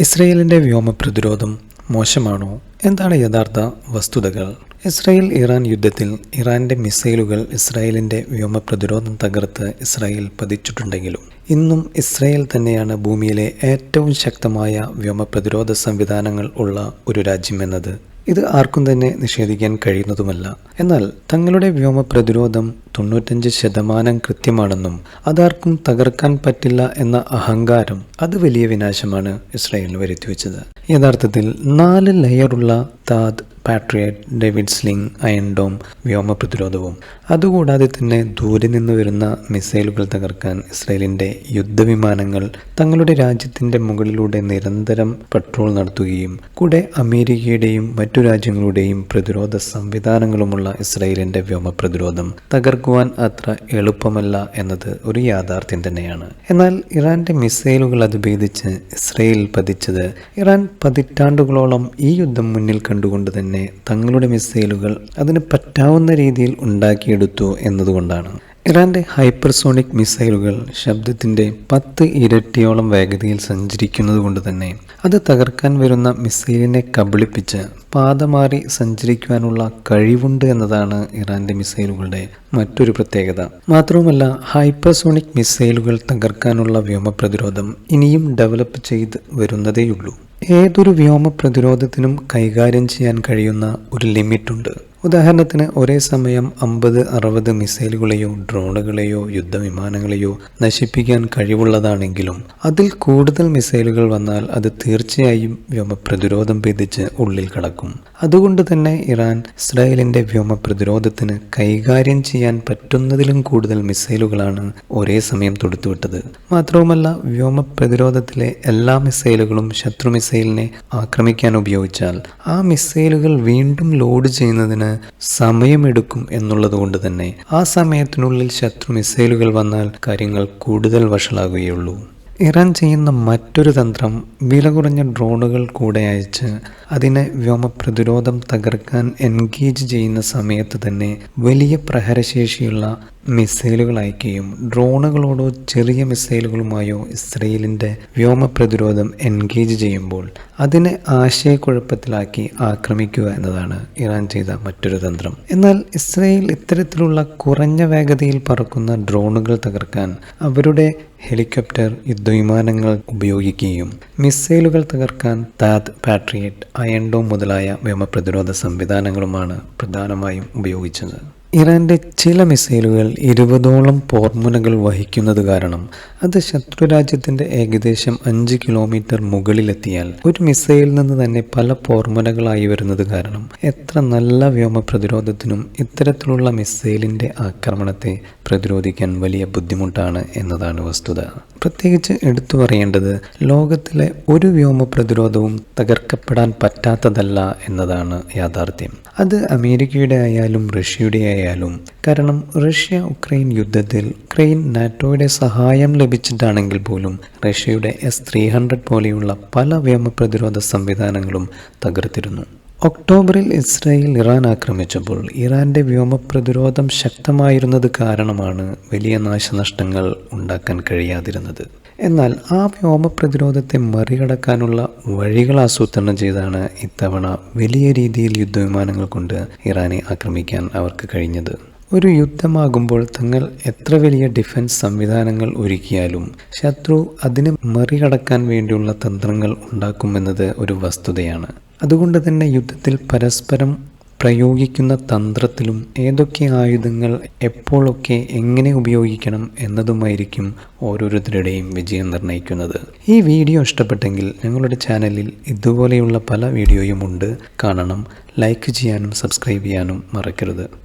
ഇസ്രയേലിന്റെ വ്യോമ പ്രതിരോധം മോശമാണോ? എന്താണ് യഥാർത്ഥ വസ്തുതകൾ? ഇസ്രായേൽ ഇറാൻ യുദ്ധത്തിൽ ഇറാന്റെ മിസൈലുകൾ ഇസ്രായേലിന്റെ വ്യോമ പ്രതിരോധം തകർത്ത് ഇസ്രായേൽ പതിച്ചിട്ടുണ്ടെങ്കിലും ഇന്നും ഇസ്രായേൽ തന്നെയാണ് ഭൂമിയിലെ ഏറ്റവും ശക്തമായ വ്യോമ പ്രതിരോധ സംവിധാനങ്ങൾ ഉള്ള ഒരു രാജ്യമെന്നത് ഇത് ആർക്കും തന്നെ നിഷേധിക്കാൻ കഴിയുന്നതുമല്ല. എന്നാൽ തങ്ങളുടെ വ്യോമ പ്രതിരോധം തൊണ്ണൂറ്റഞ്ച് ശതമാനം കൃത്യമാണെന്നും അതാർക്കും തകർക്കാൻ പറ്റില്ല എന്ന അഹങ്കാരം അത് വലിയ വിനാശമാണ് ഇസ്രായേലിന് വരുത്തിവെച്ചത്. യഥാർത്ഥത്തിൽ നാല് ലെയറുള്ള താദ് Patriot David sling iron dome വ്യോമ പ്രതിരോധവും. അതുകൂടാതെ തന്നെ ദൂരെ നിന്ന് വരുന്ന മിസൈലുകൾ തകർക്കാൻ ഇസ്രയേലിന്റെ യുദ്ധവിമാനങ്ങൾ തങ്ങളുടെ രാജ്യത്തിന്റെ മുകളിലൂടെ നിരന്തരം പട്രോൾ നടത്തുകയും കൂടെ അമേരിക്കയുടെയും മറ്റു രാജ്യങ്ങളുടെയും പ്രതിരോധ സംവിധാനങ്ങളുമുള്ള ഇസ്രയേലിന്റെ വ്യോമ പ്രതിരോധം തകർക്കുവാൻ അത്ര എളുപ്പമല്ല എന്നത് ഒരു യാഥാർത്ഥ്യം തന്നെയാണ്. എന്നാൽ ഇറാന്റെ മിസൈലുകൾ അത് ഭേദിച്ച് ഇസ്രയേൽ പതിച്ചത് ഇറാൻ പതിറ്റാണ്ടുകളോളം ഈ യുദ്ധം മുന്നിൽ കണ്ടുകൊണ്ട് തന്നെ തങ്ങളുടെ മിസൈലുകൾ അതിന് പറ്റാവുന്ന രീതിയിൽ ഉണ്ടാക്കിയെടുത്തു എന്നതുകൊണ്ടാണ്. ഇറാന്റെ ഹൈപ്പർസോണിക് മിസൈലുകൾ ശബ്ദത്തിന്റെ പത്ത് ഇരട്ടിയോളം വേഗതയിൽ സഞ്ചരിക്കുന്നത് കൊണ്ട് തന്നെ അത് തകർക്കാൻ വരുന്ന മിസൈലിനെ കബളിപ്പിച്ച് പാതമാറി സഞ്ചരിക്കുവാനുള്ള കഴിവുണ്ട് എന്നതാണ് ഇറാന്റെ മിസൈലുകളുടെ മറ്റൊരു പ്രത്യേകത. മാത്രവുമല്ല ഹൈപ്പർസോണിക് മിസൈലുകൾ തകർക്കാനുള്ള വ്യോമ പ്രതിരോധം ഇനിയും ഡെവലപ്പ് ചെയ്ത് വരുന്നതേയുള്ളൂ. ഏതൊരു വ്യോമ പ്രതിരോധത്തിനും കൈകാര്യം ചെയ്യാൻ കഴിയുന്ന ഒരു ലിമിറ്റുണ്ട്. ഉദാഹരണത്തിന് ഒരേ സമയം അമ്പത് അറുപത് മിസൈലുകളെയോ ഡ്രോണുകളെയോ യുദ്ധവിമാനങ്ങളെയോ നശിപ്പിക്കാൻ കഴിവുള്ളതാണെങ്കിലും അതിൽ കൂടുതൽ മിസൈലുകൾ വന്നാൽ അത് തീർച്ചയായും വ്യോമ പ്രതിരോധം ഭേദിച്ച് ഉള്ളിൽ കടക്കും. അതുകൊണ്ട് തന്നെ ഇറാൻ ഇസ്രായേലിന്റെ വ്യോമ പ്രതിരോധത്തിന് കൈകാര്യം ചെയ്യാൻ പറ്റുന്നതിലും കൂടുതൽ മിസൈലുകളാണ് ഒരേ സമയം തൊടുത്തുവിട്ടത്. മാത്രവുമല്ല വ്യോമ പ്രതിരോധത്തിലെ എല്ലാ മിസൈലുകളും ശത്രു മിസൈലിനെ ആക്രമിക്കാൻ ഉപയോഗിച്ചാൽ ആ മിസൈലുകൾ വീണ്ടും ലോഡ് ചെയ്യുന്നതിന് സമയമെടുക്കും എന്നുള്ളത് കൊണ്ട് തന്നെ ആ സമയത്തിനുള്ളിൽ ശത്രു മിസൈലുകൾ വന്നാൽ കാര്യങ്ങൾ കൂടുതൽ വഷളാകുകയുള്ളൂ. ഇറാൻ ചെയ്യുന്ന മറ്റൊരു തന്ത്രം വില കുറഞ്ഞ ഡ്രോണുകൾ കൂടെ അയച്ച് അതിനെ വ്യോമ പ്രതിരോധം തകർക്കാൻ എൻഗേജ് ചെയ്യുന്ന സമയത്ത് തന്നെ വലിയ പ്രഹരശേഷിയുള്ള മിസൈലുകൾ അയക്കുകയും ഡ്രോണുകളോടോ ചെറിയ മിസൈലുകളുമായോ ഇസ്രയേലിന്റെ വ്യോമ പ്രതിരോധം എൻഗേജ് ചെയ്യുമ്പോൾ അതിനെ ആശയക്കുഴപ്പത്തിലാക്കി ആക്രമിക്കുക എന്നതാണ് ഇറാൻ ചെയ്ത മറ്റൊരു തന്ത്രം. എന്നാൽ ഇസ്രയേൽ ഇത്തരത്തിലുള്ള കുറഞ്ഞ വേഗതയിൽ പറക്കുന്ന ഡ്രോണുകൾ തകർക്കാൻ അവരുടെ ഹെലികോപ്റ്റർ യുദ്ധവിമാനങ്ങൾ ഉപയോഗിക്കുകയും മിസൈലുകൾ തകർക്കാൻ താത് പാട്രിയറ്റ് അയൺഡോം മുതലായ വ്യോമപ്രതിരോധ സംവിധാനങ്ങളുമാണ് പ്രധാനമായും ഉപയോഗിച്ചത്. ഇറാന്റെ ചില മിസൈലുകൾ ഇരുപതോളം പോർമുനകൾ വഹിക്കുന്നത് കാരണം അത് ശത്രു രാജ്യത്തിന്റെ ഏകദേശം അഞ്ച് കിലോമീറ്റർ മുകളിലെത്തിയാൽ ഒരു മിസൈലിൽ നിന്ന് തന്നെ പല പോർമുനകളായി വരുന്നത് കാരണം എത്ര നല്ല വ്യോമ പ്രതിരോധത്തിനും ഇത്തരത്തിലുള്ള മിസൈലിന്റെ ആക്രമണത്തെ പ്രതിരോധിക്കാൻ വലിയ ബുദ്ധിമുട്ടാണ് എന്നതാണ് വസ്തുത. പ്രത്യേകിച്ച് എടുത്തു പറയേണ്ടത് ലോകത്തിലെ ഒരു വ്യോമ പ്രതിരോധവും തകർക്കപ്പെടാൻ പറ്റാത്തതല്ല എന്നതാണ് യാഥാർത്ഥ്യം. അത് അമേരിക്കയുടെ ആയാലും റഷ്യയുടെ ആയാലും കാരണം റഷ്യ ഉക്രൈൻ യുദ്ധത്തിൽ ഉക്രൈൻ നാറ്റോയുടെ സഹായം ലഭിച്ചിട്ടാണെങ്കിൽ പോലും റഷ്യയുടെ എസ് ത്രീ ഹൺഡ്രഡ് പോലെയുള്ള പല വ്യോമ പ്രതിരോധ സംവിധാനങ്ങളും തകർത്തിരുന്നു. ഒക്ടോബറിൽ ഇസ്രായേൽ ഇറാൻ ആക്രമിച്ചപ്പോൾ ഇറാന്റെ വ്യോമ പ്രതിരോധം ശക്തമായിരുന്നത് കാരണമാണ് വലിയ നാശനഷ്ടങ്ങൾ ഉണ്ടാക്കാൻ കഴിയാതിരുന്നത്. എന്നാൽ ആ വ്യോമ പ്രതിരോധത്തെ മറികടക്കാനുള്ള വഴികൾ ആസൂത്രണം ചെയ്താണ് ഇത്തവണ വലിയ രീതിയിൽ യുദ്ധവിമാനങ്ങൾ കൊണ്ട് ഇറാനെ ആക്രമിക്കാൻ അവർക്ക് കഴിഞ്ഞത്. ഒരു യുദ്ധമാകുമ്പോൾ തങ്ങൾ എത്ര വലിയ ഡിഫൻസ് സംവിധാനങ്ങൾ ഒരുക്കിയാലും ശത്രു അതിനെ മറികടക്കാൻ വേണ്ടിയുള്ള തന്ത്രങ്ങൾ ഉണ്ടാക്കുമെന്നത് ഒരു വസ്തുതയാണ്. അതുകൊണ്ട് തന്നെ യുദ്ധത്തിൽ പരസ്പരം പ്രയോഗിക്കുന്ന തന്ത്രത്തിലും ഏതൊക്കെ ആയുധങ്ങൾ എപ്പോഴൊക്കെ എങ്ങനെ ഉപയോഗിക്കണം എന്നതുമായിരിക്കും ഓരോരുത്തരുടെയും വിജയം നിർണയിക്കുന്നത്. ഈ വീഡിയോ ഇഷ്ടപ്പെട്ടെങ്കിൽ ഞങ്ങളുടെ ചാനലിൽ ഇതുപോലെയുള്ള പല വീഡിയോയും ഉണ്ട്. കാണണം ലൈക്ക് ചെയ്യാനും സബ്സ്ക്രൈബ് ചെയ്യാനും മറക്കരുത്.